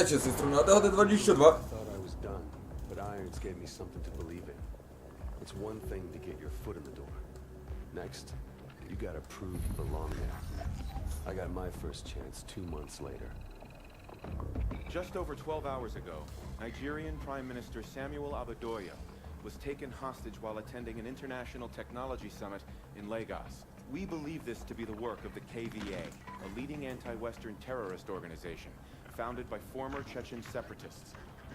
Witajcie z tej strony ADHD22. thought I was done, but Irons gave me something to believe in. It's one thing to get your foot in the door. Next, you gotta prove you belong there. I got my first chance two months later. Just over 12 hours ago, Nigerian Prime Minister Samuel Abadoya was taken hostage while attending an international technology summit in Lagos. We believe this to be the work of the KVA, a leading anti-Western terrorist organization founded by former Chechen separatists.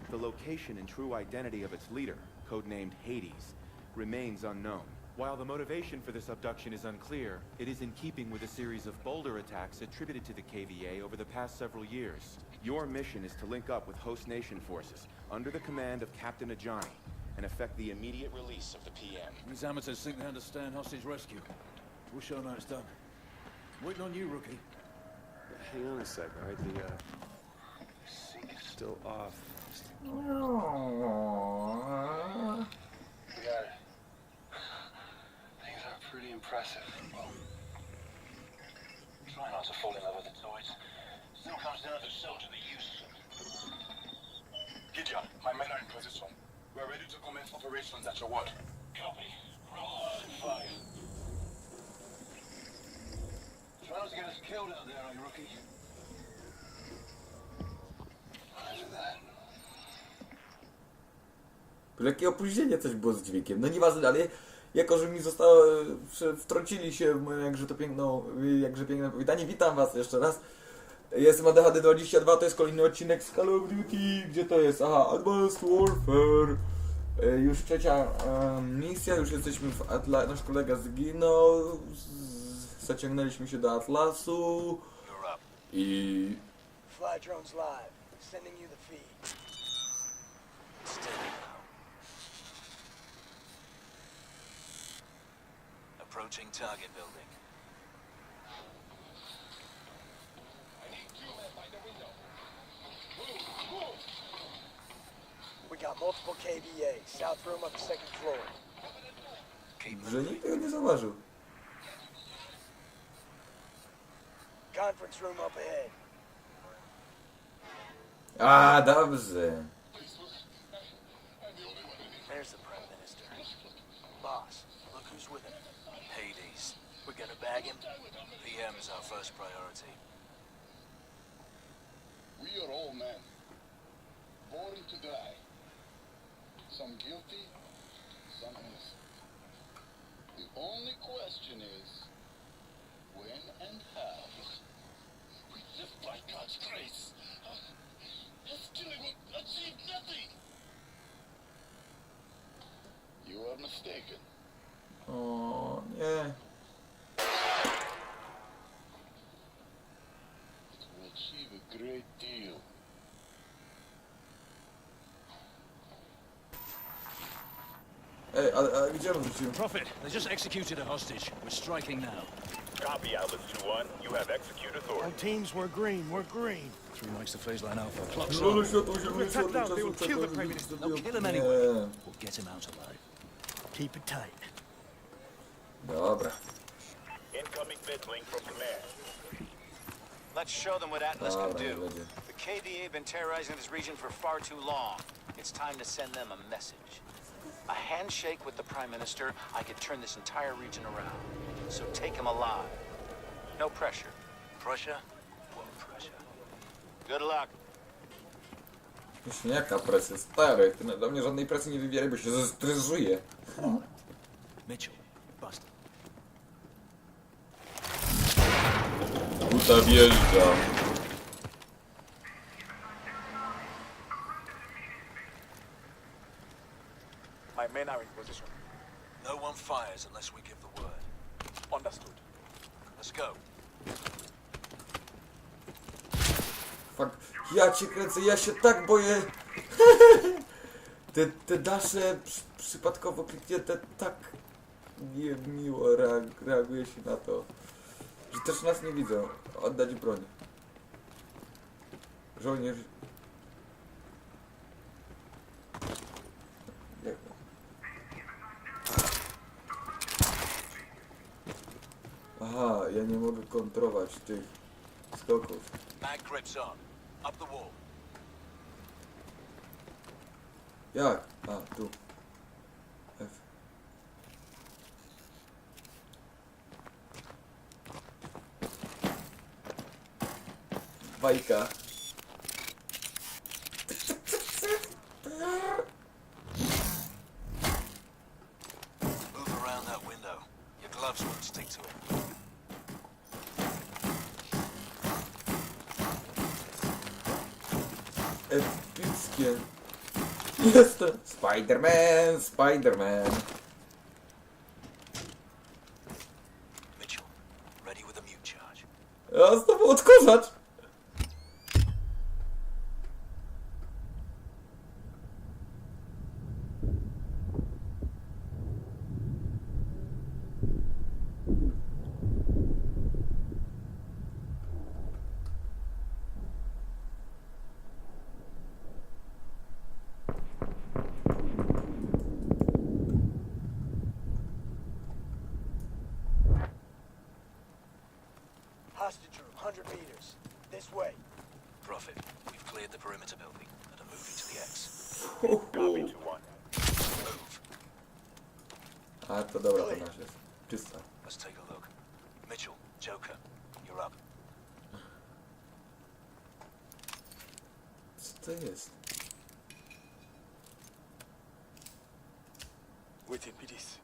The location and true identity of its leader, codenamed Hades, remains unknown. While the motivation for this abduction is unclear, it is in keeping with a series of boulder attacks attributed to the KVA over the past several years. Your mission is to link up with host nation forces under the command of Captain Ajani and effect the immediate release of the PM. These amateurs think they understand hostage rescue. We'll show them how it's done. Waiting on you, rookie. Hang on a sec, alright? The, uh... Still off. Things are pretty impressive. Try not to fall in love with the toys. Still comes down to soldier the use. Gideon, my men are in position. We're ready to commence operations at your word. Copy. Roll and fire. Try not to get us killed out there, eh, rookie? Lekkie opóźnienie coś było z dźwiękiem. No nieważne, ale jako, że mi zostało, wtrącili się w moją jakże to piękną, jakże piękne powitanie. Witam was jeszcze raz. Jestem ADHD22, to jest kolejny odcinek z Call of Duty. Gdzie to jest? Aha, Advanced Warfare. E, Już trzecia e, misja, już jesteśmy w Atla... Nasz kolega zginął. Z... Zaciągnęliśmy się do Atlasu. I... Fly drones live. Sending you the feed. Approaching target building. We got multiple KVA. South room on the second floor. Keep Że moving. nikt tego nie zauważył. Conference room up ahead. A, dobrze. There's the Prime Minister. Boss, look who's with him. Hades. We're gonna bag him. PM's our first priority. We are all men, born to die. Some guilty, some innocent. The only question is, when and how. We live by God's grace. His killing will achieve nothing. You are mistaken. Oh, o, nie. It will achieve a great deal. Ej, a, a gdzie on wrócił? Prophet, they just executed a hostage. We're striking now. Copy, Atlas 2-1. You have execute authority. Our teams were green, we're green. Three mics to phase line alpha. Clock's Zielone on. światło, zielone światło, down, czasu, they will czasu, kill the Prime Minister. They'll kill him nie. anyway. We'll get him out alive. Keep it tight. Dobra. Incoming link from command. Let's show them what Atlas can Dobra, nie do. będzie. The KVA have been terrorizing this region for far too long. It's time to send them a message. A handshake with the Prime Minister, I could turn this entire region around. So take him alive. No pressure. Pressure? What pressure? Good luck. Już nie jaka presja, stary. Ty na- do mnie żadnej presji nie wywieraj, bo się zestresuję. Mitchell, Buster. Buta wjeżdża. My men are in position. No one fires unless we give the word. Understood. Let's go. Fuck. Ja cię kręcę, ja się tak boję. Te, te dasze przy, przypadkowo kliknięte tak niemiło reag, reaguje się na to, że też nas nie widzą. Oddać broń. Żołnierz... kontrować tych skoków. Mag grips on. Up the wall. Jak? A, tu. F. Bajka. Spider-Man, Spider-Man. Mitchell, ready with a mute charge. A znowu odkurzacz. Hostage room, 100 meters. This way. Prophet, we've cleared the perimeter building and are moving to the X. Copy 2-1. Move. A to dobra, to nasz jest. Czysta. Let's take a look. Mitchell, Joker, you're up. Co to jest? Within PDs.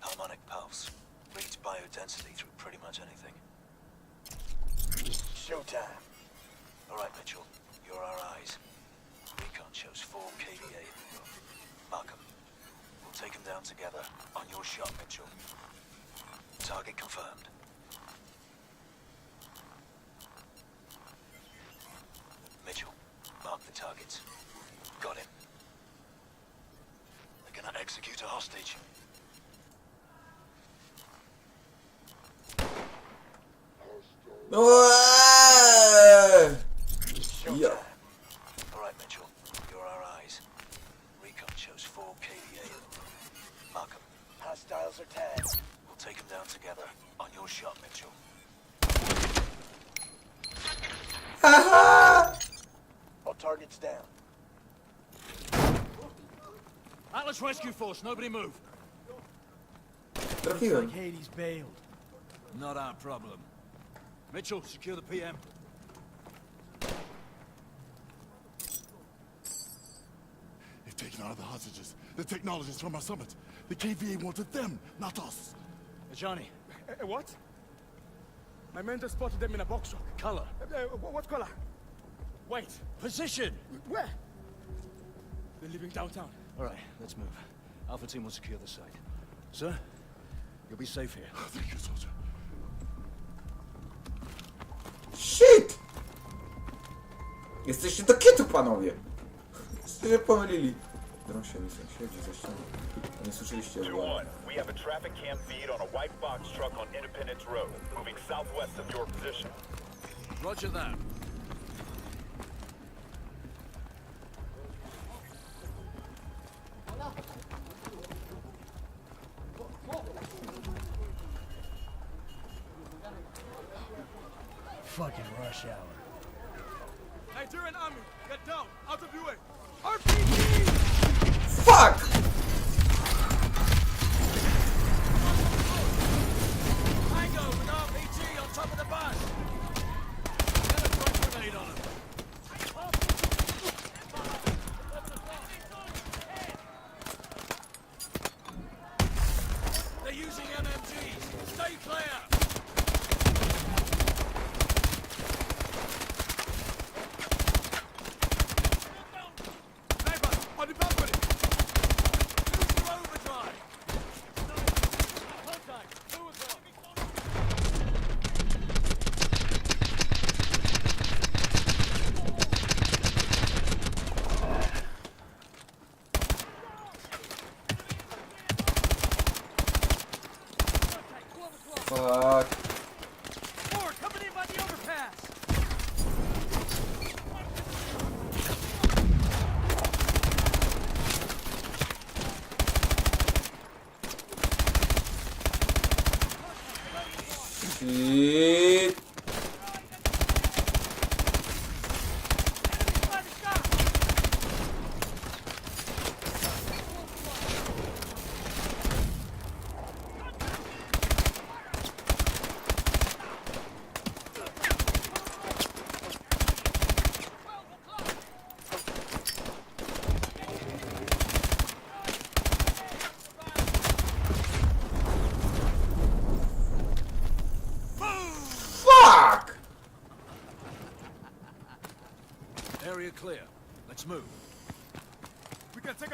Harmonic pulse. Reads biodensity through pretty much anything. Showtime. All right, Mitchell, you're our eyes. Recon shows 4 kVA in the room. We'll take them down together. On your shot, Mitchell. Target confirmed. Mitchell, mark the targets. Got him. They're gonna execute a hostage. No, All targets down. Atlas Rescue Force, nobody move. Trafiłem. Hades bailed. Not our problem. Mitchell, secure the PM. They've taken out of the hostages, the technologists from our summit. The KVA wanted them, not us. Uh, Johnny, what? My men just spotted them in a box truck. color. Uh, uh, what color? White. Position! Where? They're living downtown. All right, let's move. Alpha team will secure the site. Sir, you'll be safe here. Oh, thank you, soldier. Shit! Jesteście do kitu, panowie! Jesteście pomylili. Dron się mi sąsiedzi ze ściany. Nie słyszeliście 2-1, we have a traffic cam feed on a white box truck on Independence Road, moving southwest of your position. Roger that.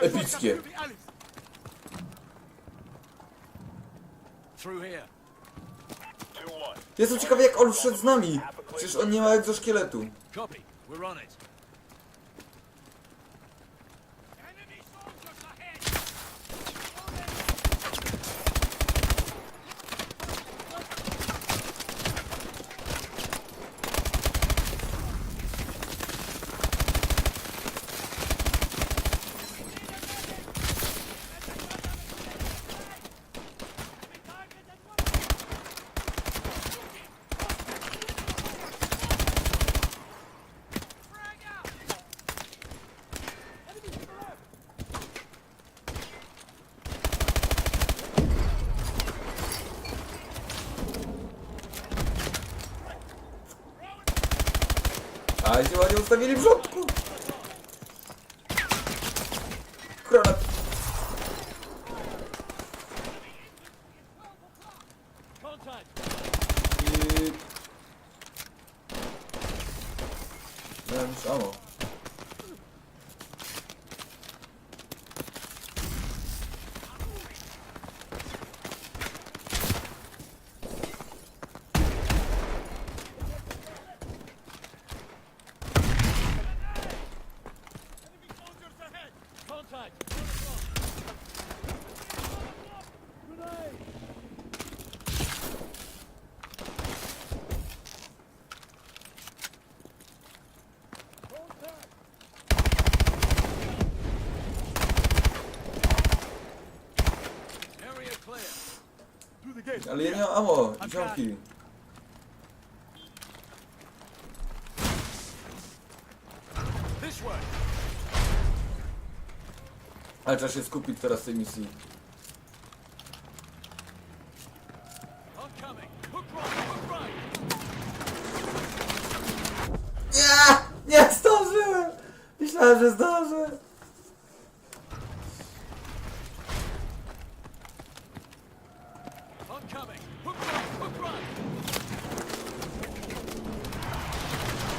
Epickie. shortcut through the alleys. Through here. 2-1. Jestem ciekawy jak on wszedł z nami. Przecież on nie ma egzoszkieletu. Copy. Acaba acaba usta gelip şok. Amo, ziomki. Ale trzeba się skupić teraz w tej misji.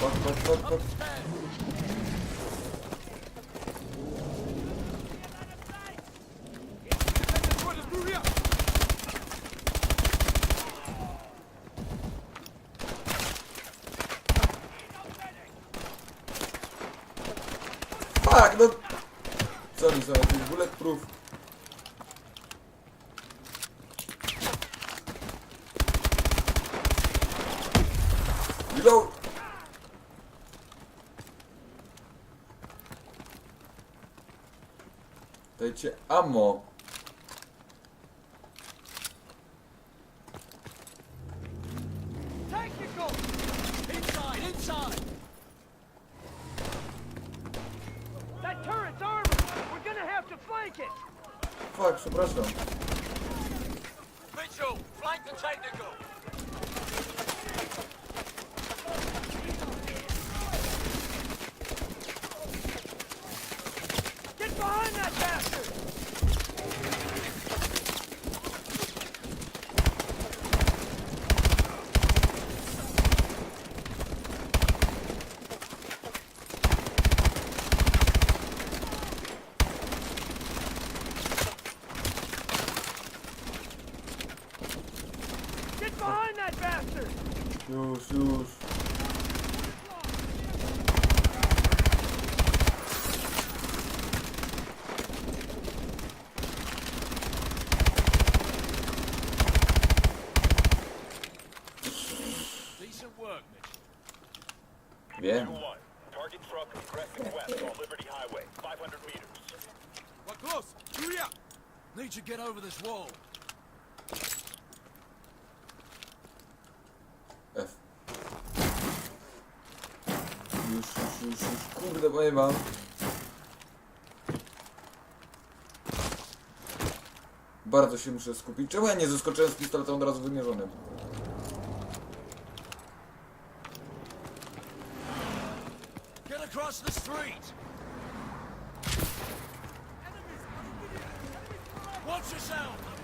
Bak bak bak bak. Flank it! Fuck, przepraszam. Mitchell, flank the technical! F. Już, już, już, już. Kurde, mam. Bardzo się muszę skupić. Czemu ja nie zaskoczyłem z pistoletem od razu wymierzonym? Get across the street! Watch yourself!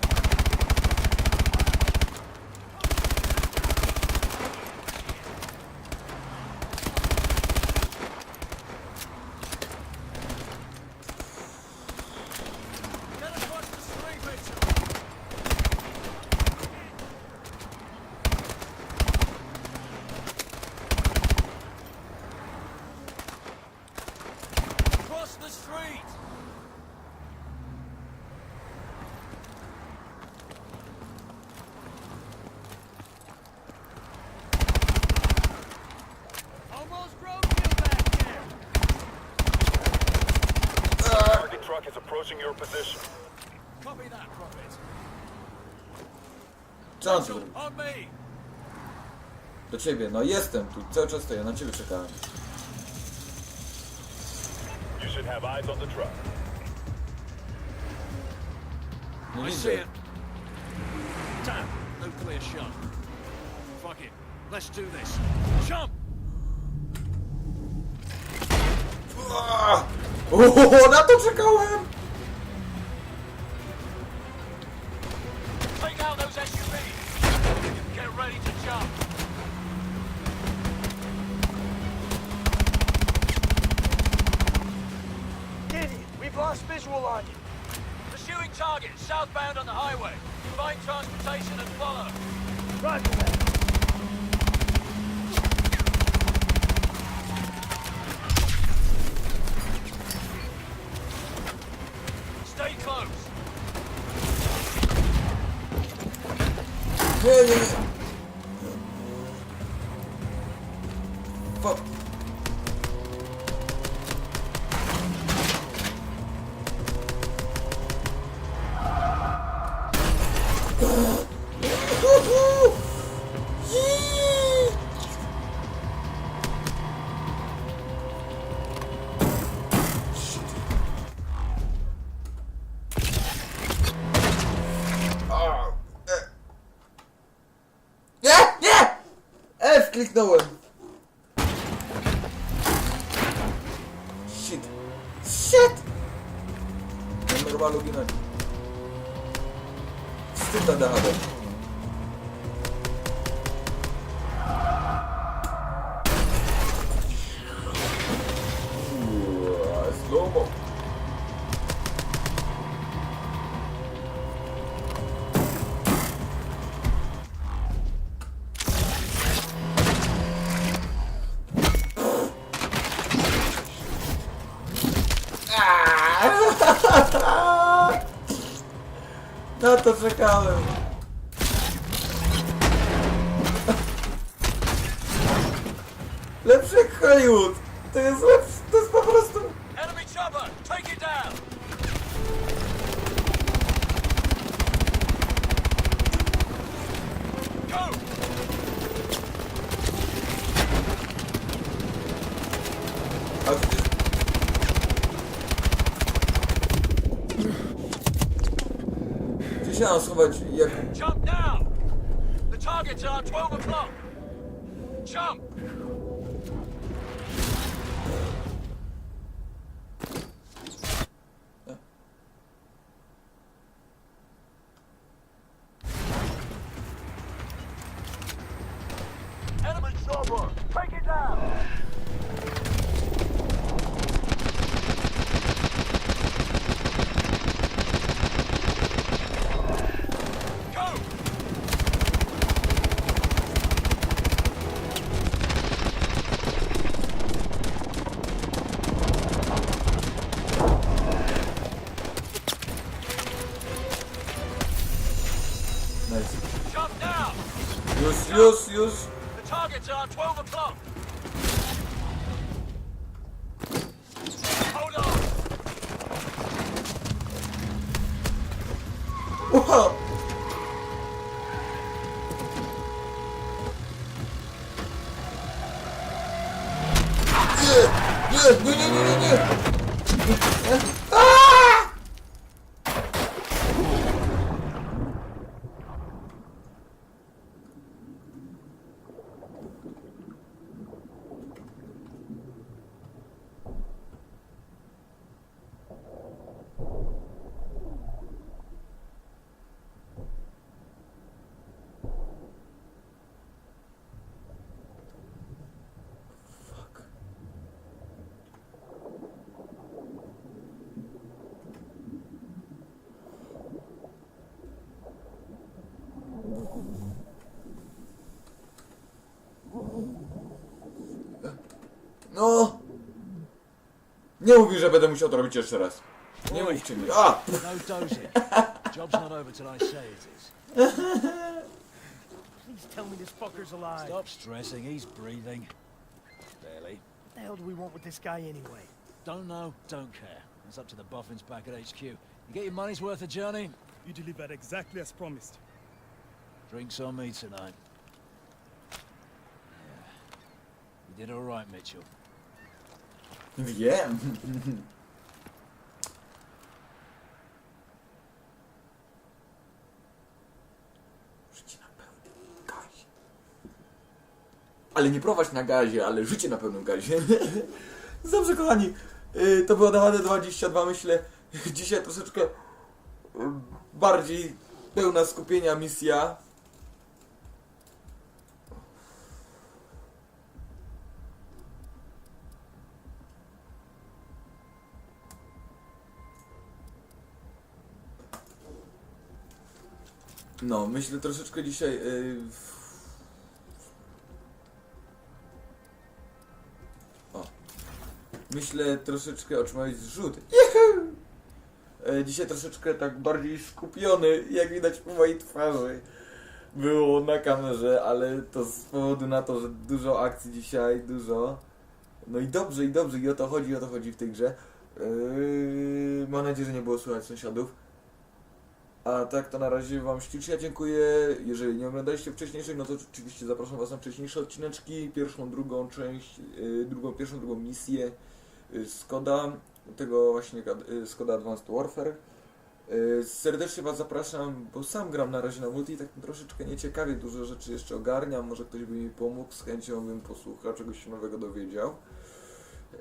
Approaching your position. Copy that, Prophet. Co on tu Mitchell, robi? on me! Do ciebie, no jestem tu, cały czas stoję, na ciebie czekałem. You should have eyes on the truck. Nie I see widzę. it. Damn, nuclear shot. Fuck it. Let's do this. Jump! Ah! O, na to czekałem! Take out those SUVs! Get ready to jump! Idiot, we've lost visual on you. Pursuing target, southbound on the highway. Find transportation and follow. Roger that. Nie, kliknąłem! Shit! Shit! Na normalu ginę. Wstyd na DHD. To czekałem. Lepszy jak Hollywood. To jest lepszy, to jest po prostu... Enemy chopper! Take it down! Go! A przecież... Się mam jak... Jump now! The targets are 12 o'clock! Jump! Enemy chopper! Take it down! Dur dur dur dur. No. Nie mówi, że będę musiał to robić jeszcze raz. Nie mówcie mi. A! No dozing. Job's not over till I say it is. Please tell me this fucker's alive. Stop stressing, he's breathing. Barely. What the hell do we want with this guy anyway? Don't know, don't care. It's up to the boffins back at HQ. You get your money's worth of journey? You delivered exactly as promised. Drinks on me tonight. Yeah. You did all right, Mitchell. Wiem. Życie na pełnym gazie. Ale nie prowadź na gazie, ale życie na pełnym gazie. Dobrze, kochani. y, To było DHD22, myślę. Dzisiaj troszeczkę y, bardziej pełna skupienia misja. No, myślę troszeczkę dzisiaj. Yy... O. Myślę troszeczkę otrzymać zrzut. E, Dzisiaj troszeczkę tak bardziej skupiony, jak widać po mojej twarzy. Było na kamerze, ale to z powodu na to, że dużo akcji dzisiaj, dużo. No i dobrze, i dobrze, i o to chodzi, i o to chodzi w tej grze. Yy, mam nadzieję, że nie było słychać sąsiadów. A tak to na razie Wam ślicznie dziękuję. Jeżeli nie oglądaliście wcześniejszych, no to oczywiście zapraszam Was na wcześniejsze odcineczki. Pierwszą, drugą część, yy, drugą, pierwszą, drugą misję yy, Skoda, tego właśnie yy, Skoda Advanced Warfare. Serdecznie Was zapraszam, bo sam gram na razie na multi tak troszeczkę nieciekawie dużo rzeczy jeszcze ogarniam. Może ktoś by mi pomógł, z chęcią bym posłuchał, czegoś się nowego dowiedział.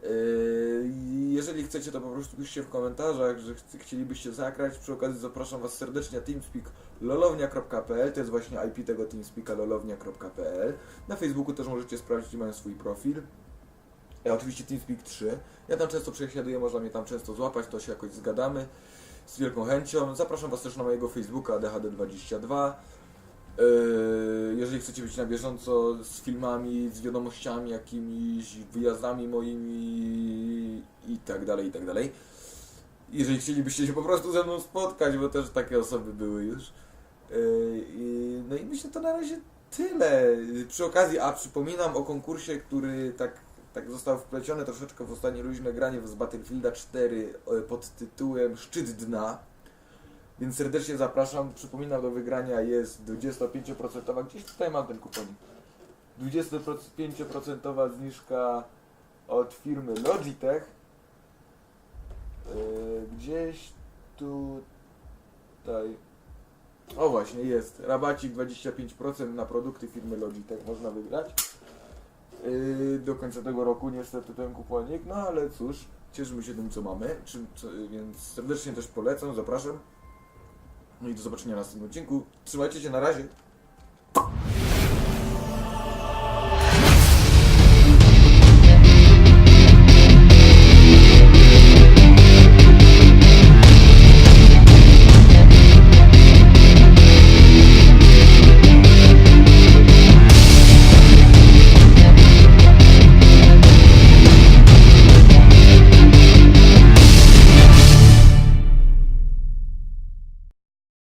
Yy, Jeżeli chcecie, to po prostu piszcie w komentarzach, że chci- chcielibyście zagrać. Przy okazji zapraszam Was serdecznie na teamspeak lolownia.pl, to jest właśnie IP tego teamspeaka lolownia.pl. Na Facebooku też możecie sprawdzić, mają swój profil. E, oczywiście TeamSpeak 3. Ja tam często przesiaduję, można mnie tam często złapać, to się jakoś zgadamy. Z wielką chęcią. Zapraszam Was też na mojego Facebooka DHD22. Yy, Jeżeli chcecie być na bieżąco z filmami, z wiadomościami, jakimiś wyjazdami moimi i tak dalej, i tak dalej. Jeżeli chcielibyście się po prostu ze mną spotkać, bo też takie osoby były już. Yy, No i myślę to na razie tyle. Przy okazji, a przypominam o konkursie, który tak, tak został wpleciony troszeczkę w ostatnie luźne granie z Battlefielda 4 e, pod tytułem Szczyt Dna. Więc serdecznie zapraszam. Przypominam, do wygrania jest 25%. Gdzieś tutaj mam ten kuponik. 25% zniżka od firmy Logitech. Yy, gdzieś tutaj. O właśnie, jest. Rabacik 25% na produkty firmy Logitech można wygrać. Yy, do końca tego roku niestety ten kuponik, no ale cóż, cieszymy się tym co mamy, więc serdecznie też polecam, zapraszam. No i do zobaczenia na następnym odcinku. Trzymajcie się, na razie.